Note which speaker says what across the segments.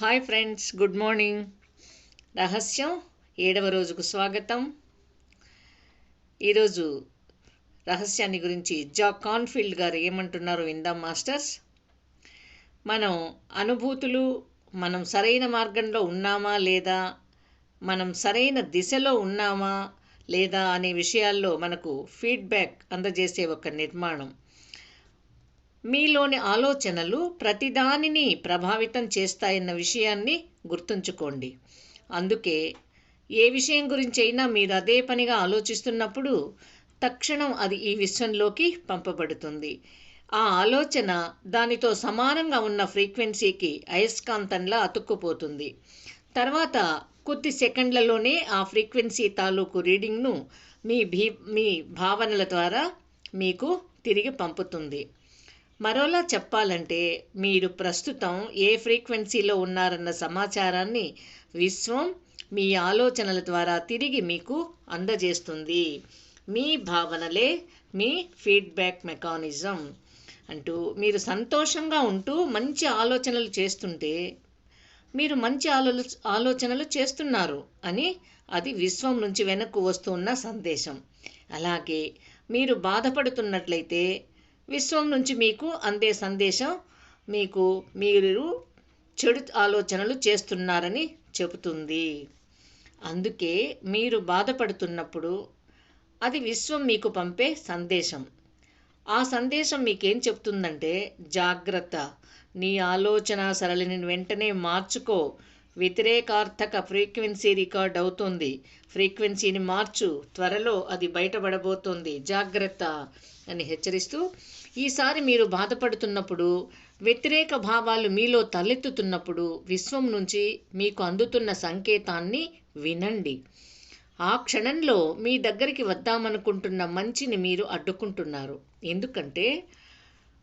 Speaker 1: Hi friends good morning రహస్యం ఏడవ రోజుకు స్వాగతం. ఈరోజు రహస్యాన్ని గురించి జాక్ కాన్ఫీల్డ్ గారు ఏమంటున్నారో విందాం మాస్టర్స్. మనం అనుభూతులు మనం సరైన మార్గంలో ఉన్నామా లేదా మనం సరైన దిశలో ఉన్నామా లేదా అనే విషయాల్లో మనకు ఫీడ్బ్యాక్ అందజేసే ఒక నిర్మాణం. మీలోని ఆలోచనలు ప్రతిదానిని ప్రభావితం చేస్తాయన్న విషయాన్ని గుర్తుంచుకోండి. అందుకే ఏ విషయం గురించి అయినా మీరు అదే పనిగా ఆలోచిస్తున్నప్పుడు తక్షణం అది ఈ విశ్వంలోకి పంపబడుతుంది. ఆ ఆలోచన దానితో సమానంగా ఉన్న ఫ్రీక్వెన్సీకి అయస్కాంతంలా అతుక్కుపోతుంది. తర్వాత కొద్ది సెకండ్లలోనే ఆ ఫ్రీక్వెన్సీ తాలూకు రీడింగ్ను మీ భీ మీ భావనల ద్వారా మీకు తిరిగి పంపుతుంది. మరోలా చెప్పాలంటే మీరు ప్రస్తుతం ఏ ఫ్రీక్వెన్సీలో ఉన్నారన్న సమాచారాన్ని విశ్వం మీ ఆలోచనల ద్వారా తిరిగి మీకు అందజేస్తుంది. మీ భావనలే మీ ఫీడ్బ్యాక్ మెకానిజం అంటూ మీరు సంతోషంగా ఉంటూ మంచి ఆలోచనలు చేస్తుంటే మీరు మంచి ఆలో ఆలోచనలు చేస్తున్నారు అని అది విశ్వం నుంచి వెనక్కు వస్తున్న సందేశం. అలాగే మీరు బాధపడుతున్నట్లయితే విశ్వం నుంచి మీకు అందే సందేశం మీకు మీరు చెడు ఆలోచనలు చేస్తున్నారని చెబుతుంది. అందుకే మీరు బాధపడుతున్నప్పుడు అది విశ్వం మీకు పంపే సందేశం. ఆ సందేశం మీకేం చెప్తుందంటే జాగ్రత్త. నీ ఆలోచన సరళిని వెంటనే మార్చుకో. వ్యతిరేకార్థక ఫ్రీక్వెన్సీ రికార్డ్ అవుతుంది. ఫ్రీక్వెన్సీని మార్చు. త్వరలో అది బయటపడబోతోంది. జాగ్రత్త అని హెచ్చరిస్తూ ఈసారి మీరు బాధపడుతున్నప్పుడు వ్యతిరేక భావాలు మీలో తలెత్తుతున్నప్పుడు విశ్వం నుంచి మీకు అందుతున్న సంకేతాన్ని వినండి. ఆ క్షణంలో మీ దగ్గరికి వద్దామనుకుంటున్న మంచిని మీరు అడ్డుకుంటున్నారు. ఎందుకంటే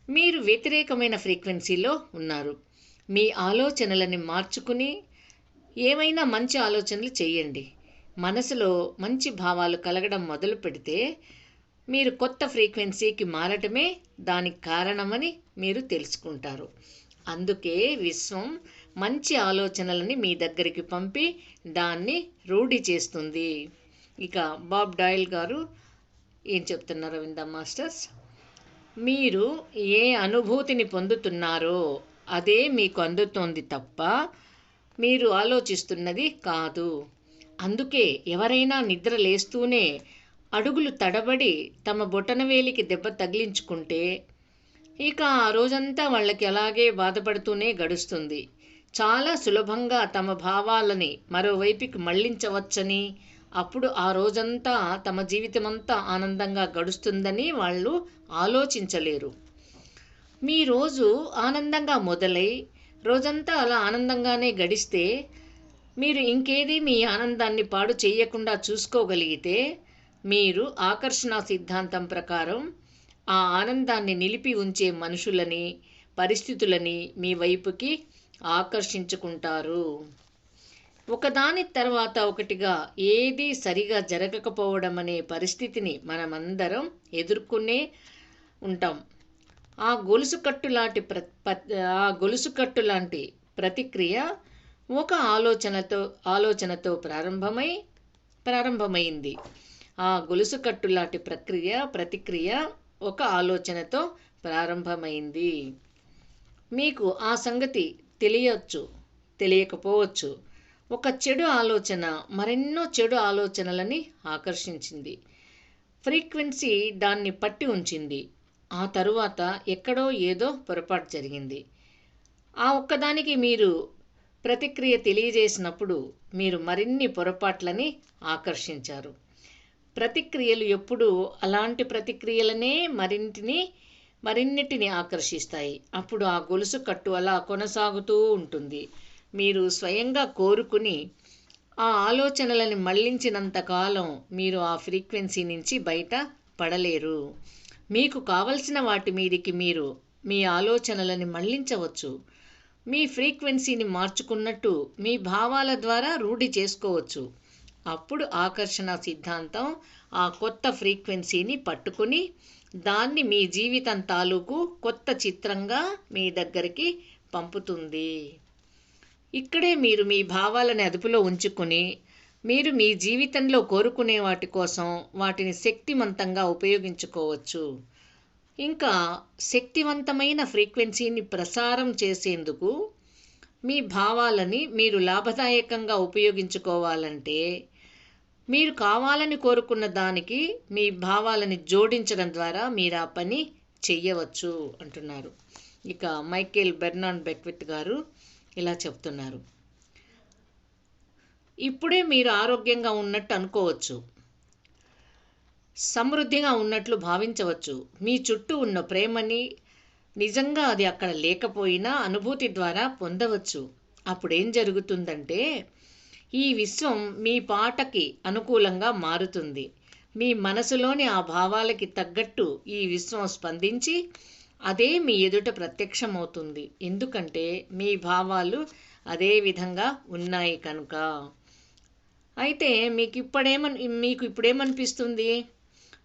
Speaker 1: మీరు వ్యతిరేకమైన ఫ్రీక్వెన్సీలో ఉన్నారు. మీ ఆలోచనలని మార్చుకుని ఏమైనా మంచి ఆలోచనలు చేయండి. మనసులో మంచి భావాలు కలగడం మొదలు పెడితే మీరు కొత్త ఫ్రీక్వెన్సీకి మారటమే దానికి కారణమని మీరు తెలుసుకుంటారు. అందుకే విశ్వం మంచి ఆలోచనలని మీ దగ్గరికి పంపి దాన్ని రూఢి చేస్తుంది. ఇక బాబ్ డాయిల్ గారు ఏం చెప్తున్నారో విందాం మాస్టర్స్? మీరు ఏ అనుభూతిని పొందుతున్నారో అదే మీకు అందుతోంది తప్ప మీరు ఆలోచిస్తున్నది కాదు. అందుకే ఎవరైనా నిద్ర లేస్తూనే అడుగులు తడబడి తమ బొటనవేలికి దెబ్బ తగిలించుకుంటే ఇక ఆ రోజంతా వాళ్ళకి అలాగే బాధపడుతూనే గడుస్తుంది. చాలా సులభంగా తమ భావాలని మరోవైపుకి మళ్ళించవచ్చని అప్పుడు ఆ రోజంతా తమ జీవితమంతా ఆనందంగా గడుస్తుందని వాళ్ళు ఆలోచించలేరు. మీ రోజు ఆనందంగా మొదలై రోజంతా అలా ఆనందంగానే గడిస్తే మీరు ఇంకేది మీ ఆనందాన్ని పాడు చేయకుండా చూసుకోగలిగితే మీరు ఆకర్షణ సిద్ధాంతం ప్రకారం ఆ ఆనందాన్ని నిలిపి ఉంచే మనుషులని పరిస్థితులని మీ వైపుకి ఆకర్షించుకుంటారు. ఒకదాని తర్వాత ఒకటిగా ఏది సరిగా జరగకపోవడం అనే పరిస్థితిని మనమందరం ఎదుర్కొనే ఉంటాం. ఆ గొలుసు కట్టు లాంటి ప్ర ఆ గొలుసు కట్టు లాంటి ప్రతిక్రియ ఒక ఆలోచనతో ఆలోచనతో ప్రారంభమై ప్రారంభమైంది. ఆ గొలుసు లాంటి ప్రక్రియ ప్రతిక్రియ ఒక ఆలోచనతో ప్రారంభమైంది. మీకు ఆ సంగతి తెలియచ్చు తెలియకపోవచ్చు. ఒక చెడు ఆలోచన మరెన్నో చెడు ఆలోచనలని ఆకర్షించింది. ఫ్రీక్వెన్సీ దాన్ని పట్టి ఉంచింది. ఆ తరువాత ఎక్కడో ఏదో పొరపాటు జరిగింది. ఆ ఒక్కదానికి మీరు ప్రతిక్రియ తెలియజేసినప్పుడు మీరు మరిన్ని పొరపాట్లని ఆకర్షించారు. ప్రతిక్రియలు ఎప్పుడూ అలాంటి ప్రతిక్రియలనే మరింటిని మరిన్నిటిని ఆకర్షిస్తాయి. అప్పుడు ఆ గొలుసు కట్టు అలా కొనసాగుతూ ఉంటుంది. మీరు స్వయంగా కోరుకుని ఆ ఆలోచనలని మళ్ళించినంతకాలం మీరు ఆ ఫ్రీక్వెన్సీ నుంచి బయట పడలేరు. మీకు కావలసిన వాటి మీదికి మీరు మీ ఆలోచనలని మళ్ళించవచ్చు. మీ ఫ్రీక్వెన్సీని మార్చుకున్నట్టు మీ భావాల ద్వారా రూఢి చేసుకోవచ్చు. అప్పుడు ఆకర్షణ సిద్ధాంతం ఆ కొత్త ఫ్రీక్వెన్సీని పట్టుకుని దాన్ని మీ జీవితం తాలూకు కొత్త చిత్రంగా మీ దగ్గరికి పంపుతుంది. ఇక్కడే మీరు మీ భావాలను అదుపులో ఉంచుకొని మీరు మీ జీవితంలో కోరుకునే వాటి కోసం వాటిని శక్తివంతంగా ఉపయోగించుకోవచ్చు. ఇంకా శక్తివంతమైన ఫ్రీక్వెన్సీని ప్రసారం చేసేందుకు మీ భావాలని మీరు లాభదాయకంగా ఉపయోగించుకోవాలంటే మీరు కావాలని కోరుకున్న దానికి మీ భావాలని జోడించడం ద్వారా మీరు ఆ పని చెయ్యవచ్చు అంటున్నారు. ఇక మైకేల్ బెర్నాన్ బెక్విత్ గారు ఇలా చెప్తున్నారు. ఇప్పుడే మీరు ఆరోగ్యంగా ఉన్నట్టు అనుకోవచ్చు. సమృద్ధిగా ఉన్నట్లు భావించవచ్చు. మీ చుట్టూ ఉన్న ప్రేమని నిజంగా అది అక్కడ లేకపోయినా అనుభూతి ద్వారా పొందవచ్చు. అప్పుడేం జరుగుతుందంటే ఈ విశ్వం మీ పాటకి అనుకూలంగా మారుతుంది. మీ మనసులోని ఆ భావాలకి తగ్గట్టు ఈ విశ్వం స్పందించి అదే మీ ఎదుట ప్రత్యక్షమవుతుంది. ఎందుకంటే మీ భావాలు అదే విధంగా ఉన్నాయి కనుక. అయితే మీకు ఇప్పుడేమని మీకు ఇప్పుడేమనిపిస్తుంది?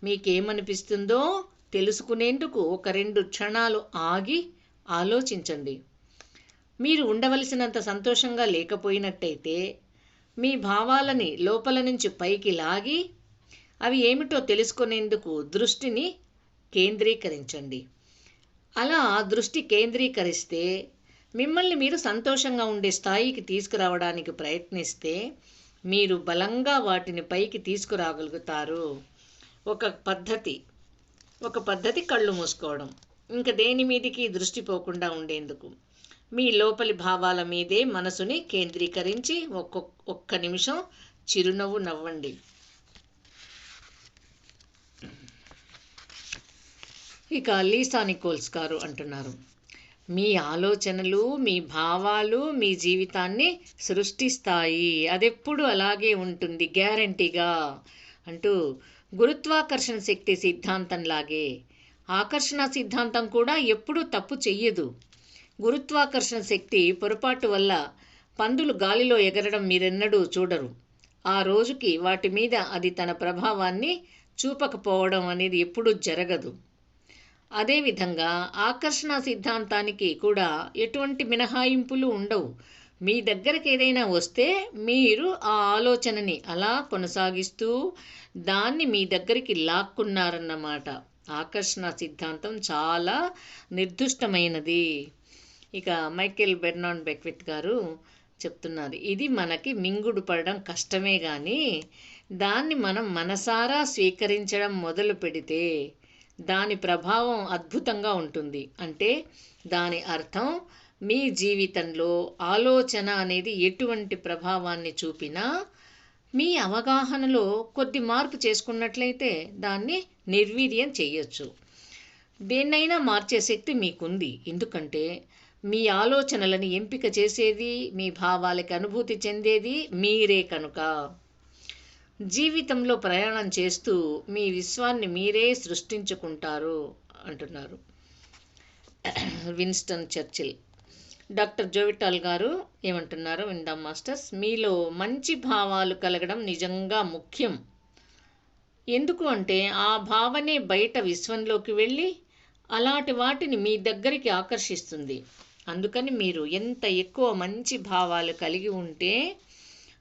Speaker 1: మీకేమనిపిస్తుందో తెలుసుకునేందుకు ఒక రెండు క్షణాలు ఆగి ఆలోచించండి. మీరు ఉండవలసినంత సంతోషంగా లేకపోయినట్టయితే మీ భావాలని లోపల నుంచి పైకి లాగి అవి ఏమిటో తెలుసుకునేందుకు దృష్టిని కేంద్రీకరించండి. అలా దృష్టి కేంద్రీకరిస్తే మిమ్మల్ని మీరు సంతోషంగా ఉండే స్థాయికి తీసుకురావడానికి ప్రయత్నిస్తే మీరు బలంగా వాటిని పైకి తీసుకురాగలుగుతారు. ఒక పద్ధతి ఒక పద్ధతి కళ్ళు మూసుకోవడం. ఇంకా దేని మీదికి దృష్టి పోకుండా ఉండేందుకు. మీ లోపలి భావాల మీదే మనసుని కేంద్రీకరించి ఒక్కొక్క ఒక్క నిమిషం చిరునవ్వు నవ్వండి. ఇక లీసా నికోల్స్ గారు అంటున్నారు. మీ ఆలోచనలు మీ భావాలు మీ జీవితాన్ని సృష్టిస్తాయి. అదెప్పుడు అలాగే ఉంటుంది గ్యారంటీగా అంటూ గురుత్వాకర్షణ శక్తి సిద్ధాంతంలాగే. ఆకర్షణ సిద్ధాంతం కూడా ఎప్పుడూ తప్పు చెయ్యదు. గురుత్వాకర్షణ శక్తి పొరపాటు వల్ల పందులు గాలిలో ఎగరడం మీరెన్నడూ చూడరు. ఆ రోజుకి వాటి మీద అది తన ప్రభావాన్ని చూపకపోవడం అనేది ఎప్పుడూ జరగదు. అదేవిధంగా ఆకర్షణ సిద్ధాంతానికి కూడా ఎటువంటి మినహాయింపులు ఉండవు. మీ దగ్గరికి ఏదైనా వస్తే మీరు ఆ ఆలోచనని అలా కొనసాగిస్తూ దాన్ని మీ దగ్గరికి లాక్కున్నారన్నమాట. ఆకర్షణ సిద్ధాంతం చాలా నిర్దిష్టమైనది. ఇక మైకేల్ బెర్నాన్ బెక్విట్ గారు చెప్తున్నారు. ఇది మనకి మింగుడు పడడం కష్టమే కానీ దాన్ని మనం మనసారా స్వీకరించడం మొదలు పెడితే దాని ప్రభావం అద్భుతంగా ఉంటుంది. అంటే దాని అర్థం మీ జీవితంలో ఆలోచన అనేది ఎటువంటి ప్రభావాన్ని చూపినా మీ అవగాహనలో కొద్ది మార్పు చేసుకున్నట్లయితే దాన్ని నిర్వీర్యం చేయొచ్చు. దేన్నైనా మార్చే శక్తి మీకుంది. ఎందుకంటే మీ ఆలోచనలను ఎంపిక చేసేది మీ భావాలకి అనుభూతి చెందేది మీరే కనుక. జీవితంలో ప్రయాణం చేస్తూ మీ విశ్వాన్ని మీరే సృష్టించుకుంటారు అంటున్నారు. Winston Churchill. డాక్టర్ జోవిటాల్ గారు ఏమంటున్నారు విందాం మాస్టర్స్. మీలో మంచి భావాలు కలగడం నిజంగా ముఖ్యం. ఎందుకు అంటే ఆ భావనే బయట విశ్వంలోకి వెళ్ళి అలాంటి వాటిని మీ దగ్గరికి ఆకర్షిస్తుంది. అందుకని మీరు ఎంత ఎక్కువ మంచి భావాలు కలిగి ఉంటే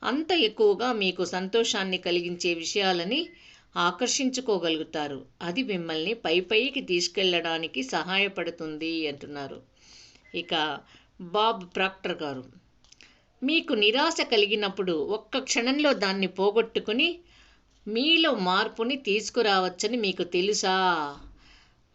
Speaker 1: అంత ఎక్కువగా మీకు సంతోషాన్ని కలిగించే విషయాలని ఆకర్షించుకోగలుగుతారు. అది మిమ్మల్ని పై పైకి తీసుకెళ్ళడానికి సహాయపడుతుంది అంటున్నారు. ఇక బాబ్ ప్రాక్టర్ గారు మీకు నిరాశ కలిగినప్పుడు ఒక్క క్షణంలో దాన్ని పోగొట్టుకుని మీలో మార్పుని తీసుకురావచ్చని మీకు తెలుసా?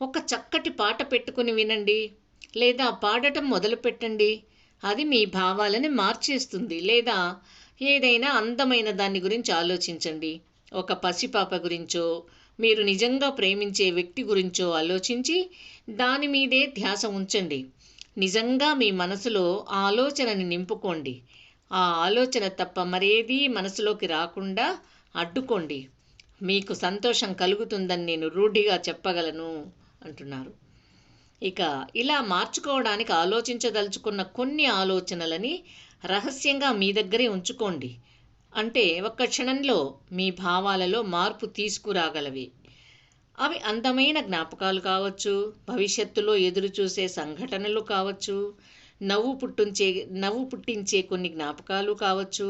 Speaker 1: ఒక చక్కటి పాట పెట్టుకుని వినండి. లేదా పాడటం మొదలుపెట్టండి. అది మీ భావాలని మార్చేస్తుంది. లేదా ఏదైనా అందమైన దాని గురించి ఆలోచించండి. ఒక పసిపాప గురించో మీరు నిజంగా ప్రేమించే వ్యక్తి గురించో ఆలోచించి దాని మీదే ధ్యాస ఉంచండి. నిజంగా మీ మనసులో ఆ ఆలోచనని నింపుకోండి. ఆ ఆలోచన తప్ప మరేదీ మనసులోకి రాకుండా అడ్డుకోండి. మీకు సంతోషం కలుగుతుందని నేను రూఢిగా చెప్పగలను అంటున్నారు. ఇక ఇలా మార్చుకోవడానికి ఆలోచించదలుచుకున్న కొన్ని ఆలోచనలని రహస్యంగా మీ దగ్గరే ఉంచుకోండి. అంటే ఒక్క క్షణంలో మీ భావాలలో మార్పు తీసుకురాగలవి. అవి అందమైన జ్ఞాపకాలు కావచ్చు భవిష్యత్తులో ఎదురు చూసే సంఘటనలు కావచ్చు నవ్వు పుట్టించే నవ్వు పుట్టించే కొన్ని జ్ఞాపకాలు కావచ్చు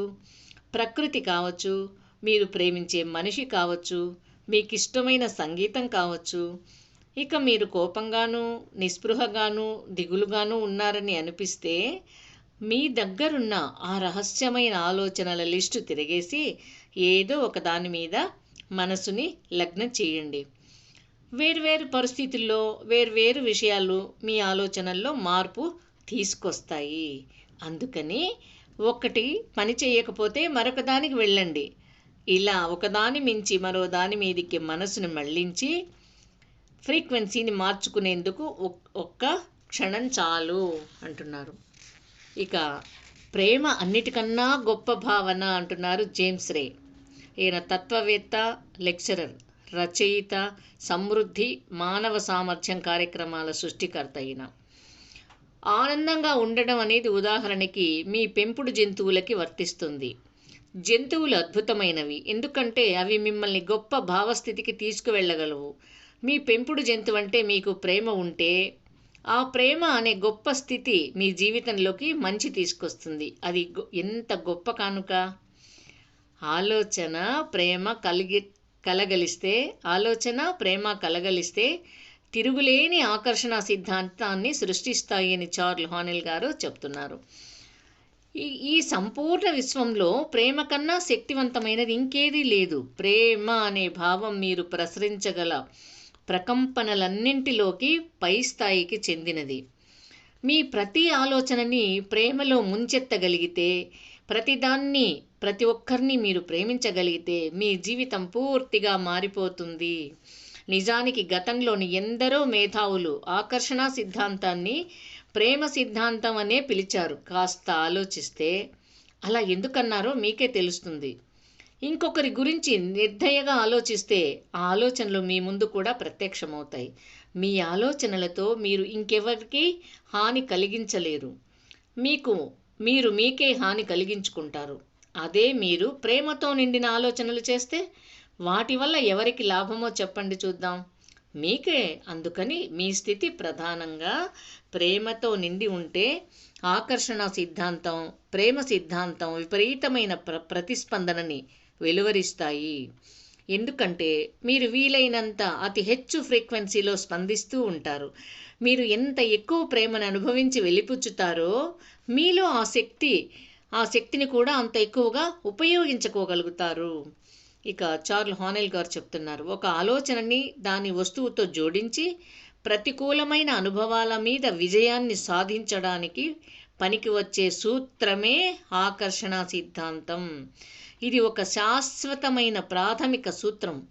Speaker 1: ప్రకృతి కావచ్చు మీరు ప్రేమించే మనిషి కావచ్చు మీకు ఇష్టమైన సంగీతం కావచ్చు ఇక మీరు కోపంగాను నిస్పృహగాను దిగులుగాను ఉన్నారని అనిపిస్తే మీ దగ్గరున్న ఆ రహస్యమైన ఆలోచనల లిస్టు తిరిగేసి ఏదో ఒక దాని మీద మనసుని లగ్నం చేయండి. వేర్వేరు పరిస్థితుల్లో వేర్వేరు విషయాలు మీ ఆలోచనల్లో మార్పు తీసుకొస్తాయి. అందుకని ఒకటి పని చేయకపోతే మరొక దానికి వెళ్ళండి. ఇలా ఒకదాని మించి మరో దాని మీదకి మనసును మళ్ళించి ఫ్రీక్వెన్సీని మార్చుకునేందుకు ఒక్క క్షణం చాలు అంటున్నారు. ఇక ప్రేమ అన్నిటికన్నా గొప్ప భావన అంటున్నారు జేమ్స్ రే. ఈయన తత్వవేత్త లెక్చరర్ రచయిత సమృద్ధి మానవ సామర్థ్యం కార్యక్రమాల సృష్టికర్త అయిన ఆనందంగా ఉండడం అనేది ఉదాహరణకి మీ పెంపుడు జంతువులకి వర్తిస్తుంది. జంతువులు అద్భుతమైనవి. ఎందుకంటే అవి మిమ్మల్ని గొప్ప భావస్థితికి తీసుకువెళ్ళగలవు. మీ పెంపుడు జంతువు అంటే మీకు ప్రేమ ఉంటే ఆ ప్రేమ అనే గొప్ప స్థితి మీ జీవితంలోకి మంచి తీసుకొస్తుంది. అది ఎంత గొప్ప కానుక? ఆలోచన ప్రేమ కలిగి కలగలిస్తే ఆలోచన ప్రేమ కలగలిస్తే తిరుగులేని ఆకర్షణ సిద్ధాంతాన్ని సృష్టిస్తాయని చార్ల్ హానెల్ గారు చెప్తున్నారు. ఈ ఈ సంపూర్ణ విశ్వంలో ప్రేమ కన్నా శక్తివంతమైనది ఇంకేదీ లేదు. ప్రేమ అనే భావం మీరు ప్రసరించగల ప్రకంపనలన్నింటిలోకి పై స్థాయికి చెందినది. మీ ప్రతి ఆలోచనని ప్రేమలో ముంచెత్తగలిగితే ప్రతిదాన్ని ప్రతి ఒక్కరిని మీరు ప్రేమించగలిగితే మీ జీవితం పూర్తిగా మారిపోతుంది. నిజానికి గతంలోని ఎందరో మేధావులు ఆకర్షణ సిద్ధాంతాన్ని ప్రేమ సిద్ధాంతం అనే పిలిచారు. కాస్త ఆలోచిస్తే అలా ఎందుకన్నారో మీకే తెలుస్తుంది. ఇంకొకరి గురించి నిర్దయగా ఆలోచిస్తే ఆ ఆలోచనలు మీ ముందు కూడా ప్రత్యక్షమవుతాయి. మీ ఆలోచనలతో మీరు ఇంకెవరికి హాని కలిగించలేరు. మీకు మీరు మీకే హాని కలిగించుకుంటారు. అదే మీరు ప్రేమతో నిండిన ఆలోచనలు చేస్తే వాటి వల్ల ఎవరికి లాభమో చెప్పండి చూద్దాం. మీకే అందుకని మీ స్థితి ప్రధానంగా ప్రేమతో నిండి ఉంటే ఆకర్షణ సిద్ధాంతం ప్రేమ సిద్ధాంతం విపరీతమైన ప్ర ప్రతిస్పందనని వెలువరిస్తాయి. ఎందుకంటే మీరు వీలైనంత అతి హెచ్చు ఫ్రీక్వెన్సీలో స్పందిస్తూ ఉంటారు. మీరు ఎంత ఎక్కువ ప్రేమను అనుభవించి వెలిపుచ్చుతారో మీలో ఆ శక్తి ఆ శక్తిని కూడా అంత ఎక్కువగా ఉపయోగించుకోగలుగుతారు. ఇక చార్ల్ హానెల్ గారు చెప్తున్నారు ఒక ఆలోచనని దాని వస్తువుతో జోడించి ప్రతికూలమైన అనుభవాల మీద విజయాన్ని సాధించడానికి పనికి వచ్చే సూత్రమే ఆకర్షణ సిద్ధాంతం. ఇది ఒక శాశ్వతమైన ప్రాథమిక సూత్రం.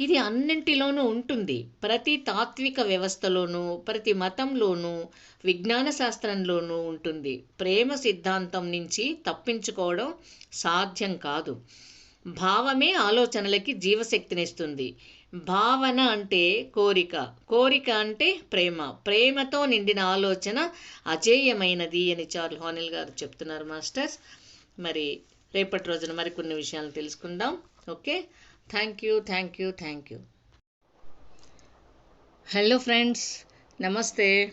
Speaker 1: ఇది అన్నింటిలోనూ ఉంటుంది. ప్రతి తాత్విక వ్యవస్థలోనూ ప్రతి మతంలోనూ విజ్ఞాన శాస్త్రంలోనూ ఉంటుంది. ప్రేమ సిద్ధాంతం నుంచి తప్పించుకోవడం సాధ్యం కాదు. భావమే ఆలోచనలకి జీవశక్తినిస్తుంది భావన అంటే కోరిక. కోరిక అంటే ప్రేమ. ప్రేమతో నిండిన ఆలోచన అజేయమైనది అని చార్ల్ హానెల్ గారు చెప్తున్నారు మాస్టర్స్. మరి రేపటి రోజున మరికొన్ని విషయాలు తెలుసుకుందాం. Okay? Thank you thank you thank you. Hello friends నమస్తే.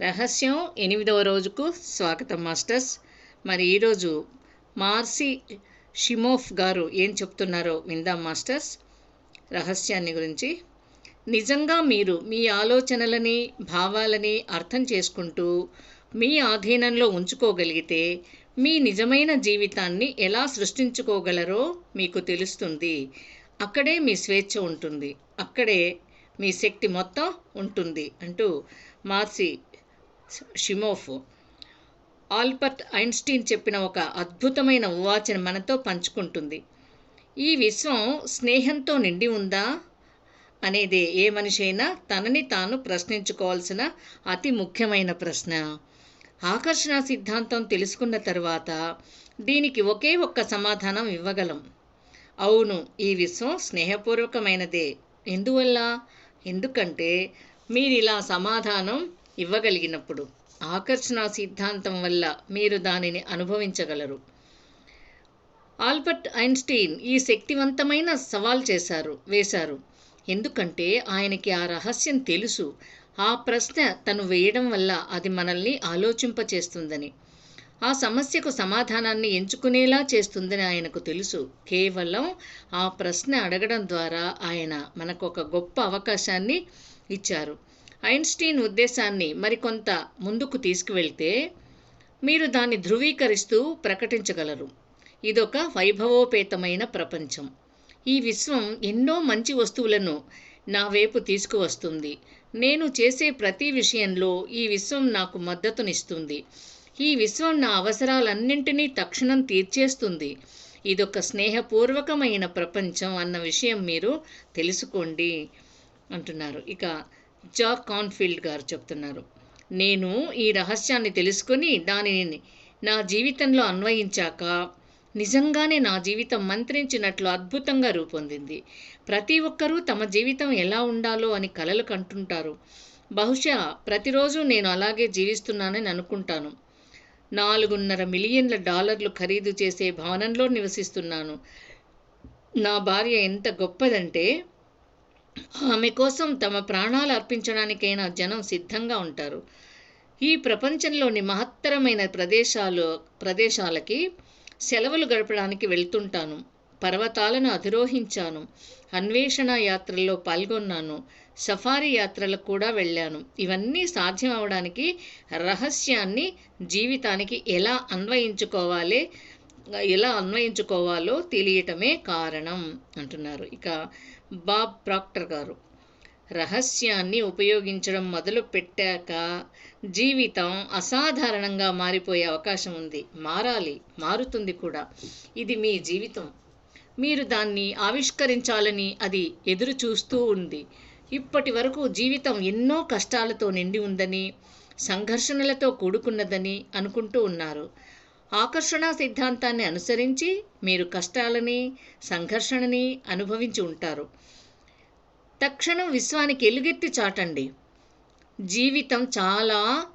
Speaker 1: రహస్యం ఎనిమిదవ రోజుకు స్వాగతం మాస్టర్స్. మరి ఈరోజు మార్సి షిమోఫ్ గారు ఏం చెప్తున్నారో విందాం మాస్టర్స్. రహస్యాన్ని గురించి. నిజంగా మీరు మీ ఆలోచనలని భావాలని అర్థం చేసుకుంటూ మీ ఆధీనంలో ఉంచుకోగలిగితే మీ నిజమైన జీవితాన్ని ఎలా సృష్టించుకోగలరో మీకు తెలుస్తుంది. అక్కడే మీ స్వేచ్ఛ ఉంటుంది. అక్కడే మీ శక్తి మొత్తం ఉంటుంది అంటూ మార్సి షిమోఫ్ ఆల్బర్ట్ ఐన్స్టీన్ చెప్పిన ఒక అద్భుతమైన ఉవాచన మనతో పంచుకుంటుంది. ఈ విశ్వం స్నేహంతో నిండి ఉందా? అనేది ఏ మనిషి అయినా తనని తాను ప్రశ్నించుకోవాల్సిన అతి ముఖ్యమైన ప్రశ్న. ఆకర్షణ సిద్ధాంతం తెలుసుకున్న తర్వాత దీనికి ఒకే ఒక్క సమాధానం ఇవ్వగలం. అవును ఈ విశ్వం స్నేహపూర్వకమైనదే. ఎందువల్ల? ఎందుకంటే మీరు ఇలా సమాధానం ఇవ్వగలిగినప్పుడు ఆకర్షణ సిద్ధాంతం వల్ల మీరు దానిని అనుభవించగలరు. ఆల్బర్ట్ ఐన్స్టీన్ ఈ శక్తివంతమైన సవాల్ చేశారు వేశారు. ఎందుకంటే ఆయనకి ఆ రహస్యం తెలుసు. ఆ ప్రశ్న తను వేయడం వల్ల అది మనల్ని ఆలోచింపచేస్తుందని. ఆ సమస్యకు సమాధానాన్ని ఎంచుకునేలా చేస్తుందని ఆయనకు తెలుసు. కేవలం ఆ ప్రశ్న అడగడం ద్వారా ఆయన మనకు ఒక గొప్ప అవకాశాన్ని ఇచ్చారు. ఐన్స్టీన్ ఉద్దేశాన్ని మరికొంత ముందుకు తీసుకువెళ్తే మీరు దాన్ని ధృవీకరిస్తూ ప్రకటించగలరు. ఇదొక వైభవోపేతమైన ప్రపంచం. ఈ విశ్వం ఎన్నో మంచి వస్తువులను నా వైపు తీసుకువస్తుంది. నేను చేసే ప్రతి విషయంలో ఈ విశ్వం నాకు మద్దతునిస్తుంది. ఈ విశ్వం నా అవసరాలన్నింటినీ తక్షణం తీర్చేస్తుంది. ఇదొక స్నేహపూర్వకమైన ప్రపంచం అన్న విషయం మీరు తెలుసుకోండి అంటున్నారు. ఇక జాక్ కాన్ఫీల్డ్ గారు చెప్తున్నారు. నేను ఈ రహస్యాన్ని తెలుసుకొని దానిని నా జీవితంలో అన్వయించాక నిజంగానే నా జీవితం మంత్రించినట్లు అద్భుతంగా రూపొందింది. ప్రతి ఒక్కరూ తమ జీవితం ఎలా ఉండాలో అని కలలు కంటుంటారు. బహుశా ప్రతిరోజు నేను అలాగే జీవిస్తున్నానని అనుకుంటాను. నాలుగున్నర మిలియన్ల డాలర్లు ఖరీదు చేసే భవనంలో నివసిస్తున్నాను. నా భార్య ఎంత గొప్పదంటే ఆమె కోసం తమ ప్రాణాలు అర్పించడానికైనా జనం సిద్ధంగా ఉంటారు. ఈ ప్రపంచంలోని మహత్తరమైన ప్రదేశాలు ప్రదేశాలకి సెలవులు గడపడానికి వెళ్తుంటాను. పర్వతాలను అధిరోహించాను. అన్వేషణ యాత్రల్లో పాల్గొన్నాను. సఫారీ యాత్రలకు కూడా వెళ్ళాను. ఇవన్నీ సాధ్యం అవడానికి రహస్యాన్ని జీవితానికి ఎలా అన్వయించుకోవాలి ఎలా అన్వయించుకోవాలో తెలియటమే కారణం అంటున్నారు. ఇక బాబ్ ప్రాక్టర్ గారు. రహస్యాన్ని ఉపయోగించడం మొదలు పెట్టాక జీవితం అసాధారణంగా మారిపోయే అవకాశం ఉంది. మారాలి మారుతుంది కూడా. ఇది మీ జీవితం. మీరు దాన్ని ఆవిష్కరించాలని అది ఎదురు చూస్తూ ఉంది. ఇప్పటి వరకు జీవితం ఎన్నో కష్టాలతో నిండి ఉందని సంఘర్షణలతో కూడుకున్నదని అనుకుంటూ ఉన్నారు. ఆకర్షణ సిద్ధాంతాన్ని అనుసరించి మీరు కష్టాలని సంఘర్షణని అనుభవించి ఉంటారు. తక్షణం విశ్వానికి ఎలుగెత్తి చాటండి. జీవితం చాలా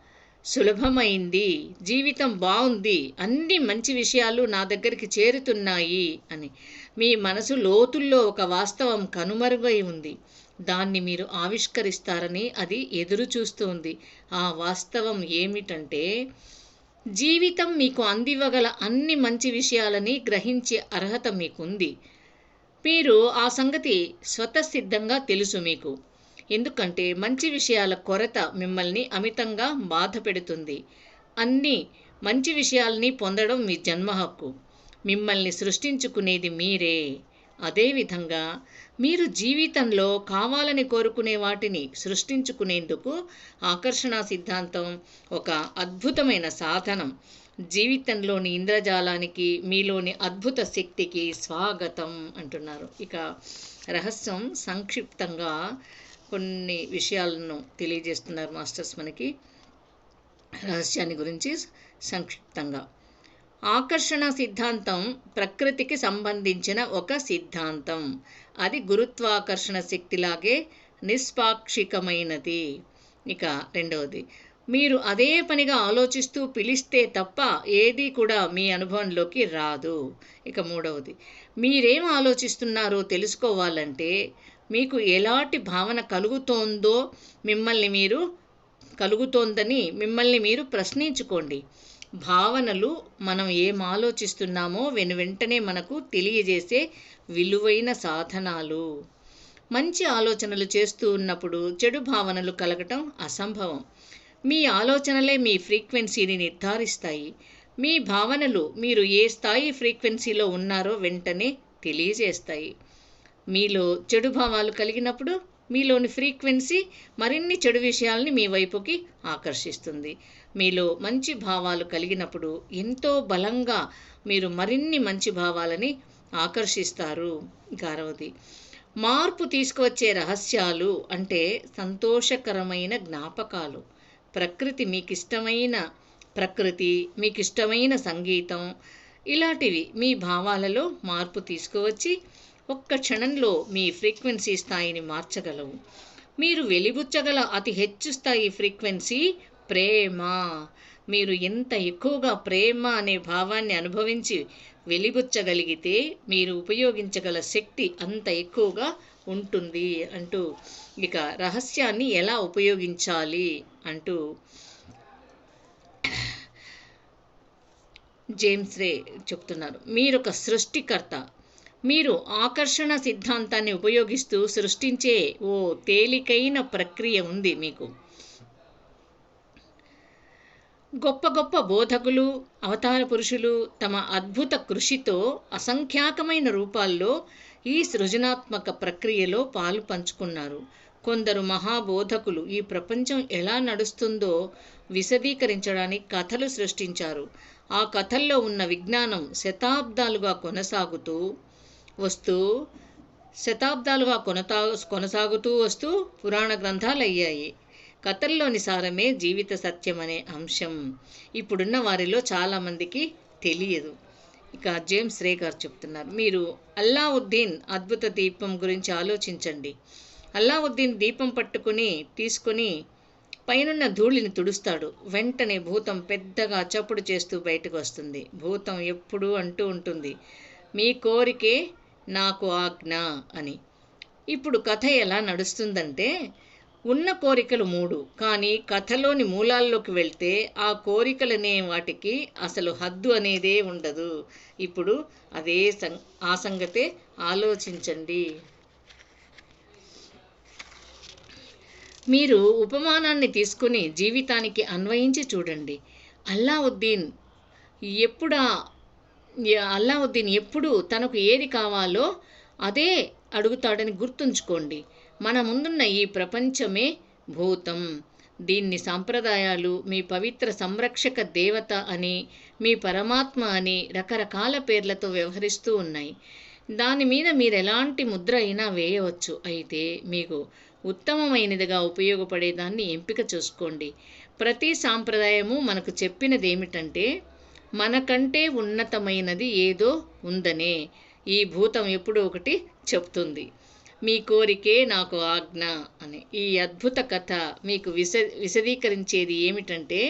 Speaker 1: సులభమైంది. జీవితం బాగుంది అన్ని మంచి విషయాలు నా దగ్గరికి చేరుతున్నాయి అని. మీ మనసు లోతుల్లో ఒక వాస్తవం కనుమరుగై ఉంది. దాన్ని మీరు ఆవిష్కరిస్తారని అది ఎదురు చూస్తుంది. ఆ వాస్తవం ఏమిటంటే జీవితం మీకు అందివ్వగల అన్ని మంచి విషయాలని గ్రహించే అర్హత మీకుంది. మీరు ఆ సంగతి స్వతసిద్ధంగా తెలుసు మీకు. ఎందుకంటే మంచి విషయాల కొరత మిమ్మల్ని అమితంగా బాధ పెడుతుంది. అన్ని మంచి విషయాల్ని పొందడం మీ జన్మ హక్కు. మిమ్మల్ని సృష్టించుకునేది మీరే. అదేవిధంగా మీరు జీవితంలో కావాలని కోరుకునే వాటిని సృష్టించుకునేందుకు ఆకర్షణ సిద్ధాంతం ఒక అద్భుతమైన సాధనం. జీవితంలోని ఇంద్రజాలానికి మీలోని అద్భుత శక్తికి స్వాగతం అంటున్నారు. ఇక రహస్యం సంక్షిప్తంగా కొన్ని విషయాలను తెలియజేస్తున్నారు మాస్టర్స్ మనకి. రహస్యాన్ని గురించి సంక్షిప్తంగా. ఆకర్షణ సిద్ధాంతం ప్రకృతికి సంబంధించిన ఒక సిద్ధాంతం. అది గురుత్వాకర్షణ శక్తిలాగే నిష్పాక్షికమైనది. ఇక రెండవది మీరు అదే పనిగా ఆలోచిస్తూ పిలిస్తే తప్ప ఏది కూడా మీ అనుభవంలోకి రాదు. ఇక మూడవది మీరేం ఆలోచిస్తున్నారో తెలుసుకోవాలంటే మీకు ఎలాంటి భావన కలుగుతోందో మిమ్మల్ని మీరు కలుగుతోందని మిమ్మల్ని మీరు ప్రశ్నించుకోండి. భావనలు మనం ఏం ఆలోచిస్తున్నామో వెను వెంటనే మనకు తెలియజేసే విలువైన సాధనాలు. మంచి ఆలోచనలు చేస్తూ ఉన్నప్పుడు చెడు భావనలు కలగటం అసంభవం. మీ ఆలోచనలే మీ ఫ్రీక్వెన్సీని నిర్ధారిస్తాయి. మీ భావనలు మీరు ఏ స్థాయి ఫ్రీక్వెన్సీలో ఉన్నారో వెంటనే తెలియజేస్తాయి. మీలో చెడు భావాలు కలిగినప్పుడు మీలోని ఫ్రీక్వెన్సీ మరిన్ని చెడు విషయాల్ని మీ వైపుకి ఆకర్షిస్తుంది. మీలో మంచి భావాలు కలిగినప్పుడు ఎంతో బలంగా మీరు మరిన్ని మంచి భావాలని ఆకర్షిస్తారు. గారవది మార్పు తీసుకువచ్చే రహస్యాలు అంటే సంతోషకరమైన జ్ఞాపకాలు. ప్రకృతి మీకు ఇష్టమైన ప్రకృతి మీకు ఇష్టమైన సంగీతం ఇలాంటివి మీ భావాలలో మార్పు తీసుకువచ్చి ఒక్క క్షణంలో మీ ఫ్రీక్వెన్సీ స్థాయిని మార్చగలవు. మీరు వెలిబుచ్చగల అతి హెచ్చు స్థాయి ఫ్రీక్వెన్సీ ప్రేమ. మీరు ఎంత ఎక్కువగా ప్రేమ అనే భావాన్ని అనుభవించి వెలిబుచ్చగలిగితే మీరు ఉపయోగించగల శక్తి అంత ఎక్కువగా ఉంటుంది అంటూ ఇక రహస్యాన్ని ఎలా ఉపయోగించాలి అంటూ జేమ్స్ రే చెప్తున్నారు. మీరొక సృష్టికర్త. మీరు ఆకర్షణ సిద్ధాంతాన్ని ఉపయోగిస్తూ సృష్టించే ఓ తేలికైన ప్రక్రియ ఉంది మీకు. గొప్ప గొప్ప బోధకులు అవతార పురుషులు తమ అద్భుత కృషితో అసంఖ్యాకమైన రూపాల్లో ఈ సృజనాత్మక ప్రక్రియలో పాలు పంచుకున్నారు. కొందరు మహాబోధకులు ఈ ప్రపంచం ఎలా నడుస్తుందో విశదీకరించడానికి కథలు సృష్టించారు. ఆ కథల్లో ఉన్న విజ్ఞానం శతాబ్దాలుగా కొనసాగుతూ వస్తూ శతాబ్దాలుగా కొనతా కొనసాగుతూ వస్తూ పురాణ గ్రంథాలు అయ్యాయి. కథల్లోని సారమే జీవిత సత్యం అనే అంశం ఇప్పుడున్న వారిలో చాలామందికి తెలియదు. ఇక జేమ్స్ రే గారు చెప్తున్నారు. మీరు అల్లావుద్దీన్ అద్భుత దీపం గురించి ఆలోచించండి. అల్లావుద్దీన్ దీపం పట్టుకుని తీసుకుని పైనున్న ధూళిని తుడుస్తాడు. వెంటనే భూతం పెద్దగా చప్పుడు చేస్తూ బయటకు వస్తుంది. భూతం ఎప్పుడూ అంటూ ఉంటుంది మీ కోరికే నాకు ఆజ్ఞ అని. ఇప్పుడు కథ ఎలా నడుస్తుందంటే ఉన్న కోరికలు మూడు. కానీ కథలోని మూలాల్లోకి వెళ్తే ఆ కోరికలనే వాటికి అసలు హద్దు అనేదే ఉండదు. ఇప్పుడు అదే సం ఆ సంగతే ఆలోచించండి. మీరు ఉపమానాన్ని తీసుకుని జీవితానికి అన్వయించి చూడండి. అల్లావుద్దీన్ ఎప్పుడా అల్లావుద్దీన్ ఎప్పుడు తనకు ఏది కావాలో అదే అడుగుతాడని గుర్తుంచుకోండి. మన ముందున్న ఈ ప్రపంచమే భూతం. దీన్ని సాంప్రదాయాలు మీ పవిత్ర సంరక్షక దేవత అని మీ పరమాత్మ అని రకరకాల పేర్లతో వ్యవహరిస్తూ ఉన్నాయి. దాని మీద మీరు ఎలాంటి ముద్ర అయినా వేయవచ్చు. అయితే మీకు ఉత్తమమైనదిగా ఉపయోగపడేదాన్ని ఎంపిక చూసుకోండి. ప్రతి సాంప్రదాయము మనకు చెప్పినది ఏమిటంటే మనకంటే ఉన్నతమైనది ఏదో ఉందనే. ఈ భూతం ఎప్పుడూ ఒకటి చెప్తుంది. మీ కోరికే నాకు ఆజ్ఞ అని. ఈ అద్భుత కథ మీకు విశ విశదీకరించేది ఏమిటంటే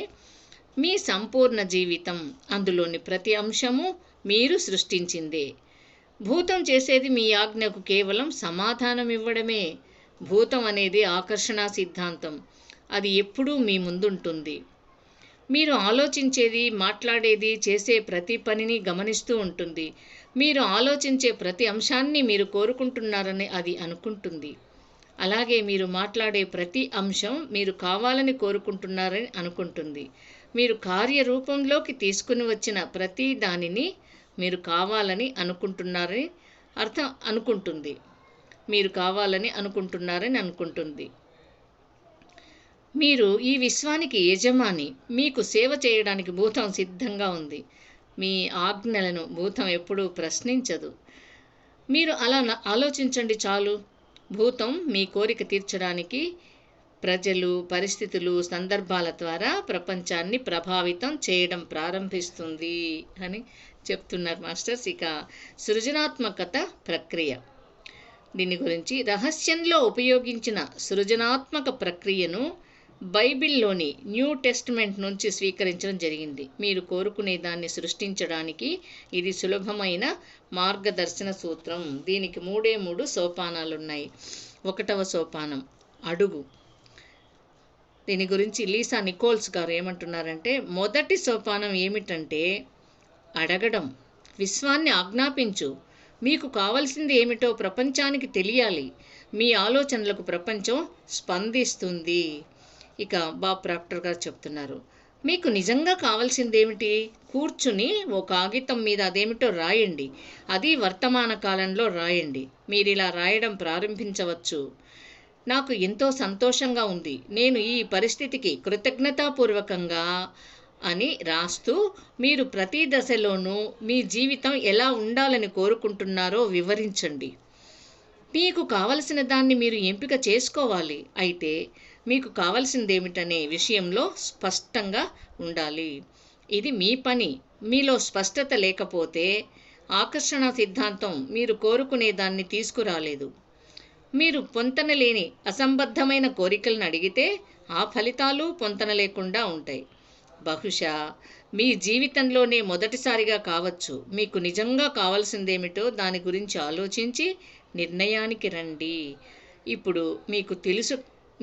Speaker 1: మీ సంపూర్ణ జీవితం అందులోని ప్రతి అంశము మీరు సృష్టించిందే. భూతం చేసేది మీ ఆజ్ఞకు కేవలం సమాధానం ఇవ్వడమే భూతం అనేది ఆకర్షణ సిద్ధాంతం. అది ఎప్పుడూ మీ ముందుంటుంది. మీరు ఆలోచించేది మాట్లాడేది చేసే ప్రతి పనిని గమనిస్తూ ఉంటుంది. మీరు ఆలోచించే ప్రతి అంశాన్ని మీరు కోరుకుంటున్నారని అది అనుకుంటుంది. అలాగే మీరు మాట్లాడే ప్రతి అంశం మీరు కావాలని కోరుకుంటున్నారని అనుకుంటుంది. మీరు కార్యరూపంలోకి తీసుకుని వచ్చిన ప్రతి దానిని మీరు కావాలని అనుకుంటున్నారని అర్థం అనుకుంటుంది. మీరు కావాలని అనుకుంటున్నారని అనుకుంటుంది. మీరు ఈ విశ్వానికి యజమాని మీకు సేవ చేయడానికి భూతం సిద్ధంగా ఉంది. మీ ఆజ్ఞలను భూతం ఎప్పుడూ ప్రశ్నించదు. మీరు అలా ఆలోచించండి చాలు. భూతం మీ కోరిక తీర్చడానికి ప్రజలు పరిస్థితులు సందర్భాల ద్వారా ప్రపంచాన్ని ప్రభావితం చేయడం ప్రారంభిస్తుంది అని చెప్తున్నారు మాస్టర్స్. ఇక సృజనాత్మకత ప్రక్రియ. దీని గురించి రహస్యంలో ఉపయోగించిన సృజనాత్మక ప్రక్రియను బైబిల్లోని న్యూ టెస్ట్మెంట్ నుంచి స్వీకరించడం జరిగింది. మీరు కోరుకునే దాన్ని సృష్టించడానికి ఇది సులభమైన మార్గదర్శన సూత్రం. దీనికి మూడే మూడు సోపానాలు ఉన్నాయి ఒకటవ సోపానం అడుగు. దీని గురించి లీసా నికోల్స్ గారు ఏమంటున్నారంటే మొదటి సోపానం ఏమిటంటే అడగడం. విశ్వాన్ని ఆజ్ఞాపించు. మీకు కావలసింది ఏమిటో ప్రపంచానికి తెలియాలి. మీ ఆలోచనలకు ప్రపంచం స్పందిస్తుంది. ఇక బాబ్ ప్రాక్టర్ గారు చెప్తున్నారు. మీకు నిజంగా కావాల్సిందేమిటి? కూర్చుని ఓ కాగితం మీద అదేమిటో రాయండి. అది వర్తమాన కాలంలో రాయండి. మీరు ఇలా రాయడం ప్రారంభించవచ్చు. నాకు ఎంతో సంతోషంగా ఉంది. నేను ఈ పరిస్థితికి కృతజ్ఞతాపూర్వకంగా అని రాస్తూ మీరు ప్రతి దశలోనూ మీ జీవితం ఎలా ఉండాలని కోరుకుంటున్నారో వివరించండి. మీకు కావలసిన దాన్ని మీరు ఎంపిక చేసుకోవాలి. అయితే మీకు కావలసిందేమిటనే విషయంలో స్పష్టంగా ఉండాలి. ఇది మీ పని. మీలో స్పష్టత లేకపోతే ఆకర్షణ సిద్ధాంతం మీరు కోరుకునే దాన్ని తీసుకురాలేదు. మీరు పొంతనలేని అసంబద్ధమైన కోరికలను అడిగితే ఆ ఫలితాలు పొంతన లేకుండా ఉంటాయి. బహుశా మీ జీవితంలోనే మొదటిసారిగా కావచ్చు. మీకు నిజంగా కావాల్సిందేమిటో దాని గురించి ఆలోచించి నిర్ణయానికి రండి. ఇప్పుడు మీకు తెలుసు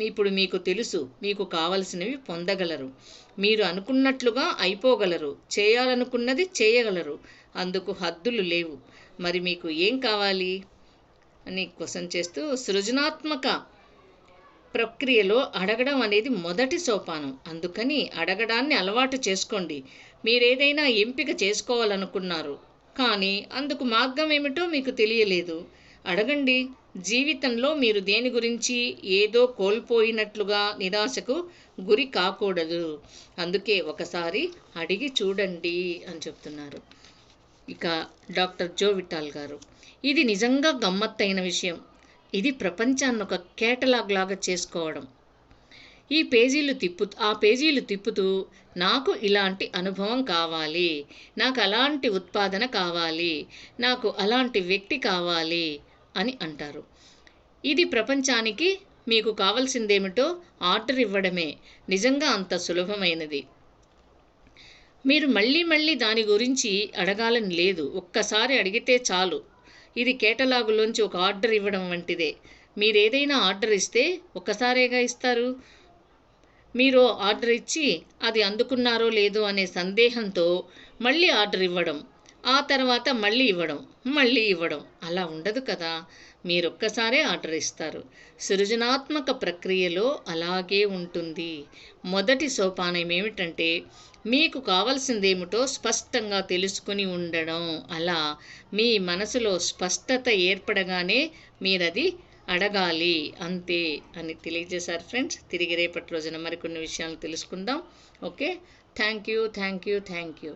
Speaker 1: ఇప్పుడు మీకు తెలుసు మీకు కావలసినవి పొందగలరు. మీరు అనుకున్నట్లుగా అయిపోగలరు. చేయాలనుకున్నది చేయగలరు. అందుకు హద్దులు లేవు. మరి మీకు ఏం కావాలి? అని క్వశ్చన్ చేస్తూ సృజనాత్మక ప్రక్రియలో అడగడం అనేది మొదటి సోపానం. అందుకని అడగడాన్ని అలవాటు చేసుకోండి. మీరేదైనా ఎంపిక చేసుకోవాలనుకున్నారు. కానీ అందుకు మార్గం ఏమిటో మీకు తెలియలేదు. అడగండి. జీవితంలో మీరు దేని గురించి ఏదో కోల్పోయినట్లుగా నిరాశకు గురి కాకూడదు. అందుకే ఒకసారి అడిగి చూడండి అని చెప్తున్నారు. ఇక డాక్టర్ జో విఠాల్ గారు ఇది నిజంగా గమ్మత్తైన విషయం. ఇది ప్రపంచాన్ని ఒక కేటలాగ్ లాగా చేసుకోవడం. ఈ పేజీలు తిప్పు ఆ పేజీలు తిప్పుతూ నాకు ఇలాంటి అనుభవం కావాలి. నాకు అలాంటి ఉత్పాదన కావాలి. నాకు అలాంటి వ్యక్తి కావాలి. అని అంటారు. ఇది ప్రపంచానికి మీకు కావాల్సిందేమిటో ఆర్డర్ ఇవ్వడమే. నిజంగా అంత సులభమైనది. మీరు మళ్ళీ మళ్ళీ దాని గురించి అడగాలని లేదు. ఒక్కసారి అడిగితే చాలు. ఇది కేటలాగులోంచి ఒక ఆర్డర్ ఇవ్వడం వంటిదే. మీరు ఏదైనా ఆర్డర్ ఇస్తే ఒక్కసారేగా ఇస్తారు? మీరు ఆర్డర్ ఇచ్చి అది అందుకున్నారో లేదో అనే సందేహంతో మళ్ళీ ఆర్డర్ ఇవ్వడం. ఆ తర్వాత మళ్ళీ ఇవ్వడం మళ్ళీ ఇవ్వడం. అలా ఉండదు కదా. మీరొక్కసారే ఆర్డర్ ఇస్తారు. సృజనాత్మక ప్రక్రియలో అలాగే ఉంటుంది. మొదటి సోపానం ఏమిటంటే మీకు కావలసిందేమిటో స్పష్టంగా తెలుసుకుని ఉండడం. అలా మీ మనసులో స్పష్టత ఏర్పడగానే మీరది అడగాలి. అంతే అని తెలియజేశారు ఫ్రెండ్స్. తిరిగి రేపటి రోజున మరికొన్ని విషయాలు తెలుసుకుందాం. Okay? Thank you thank you thank you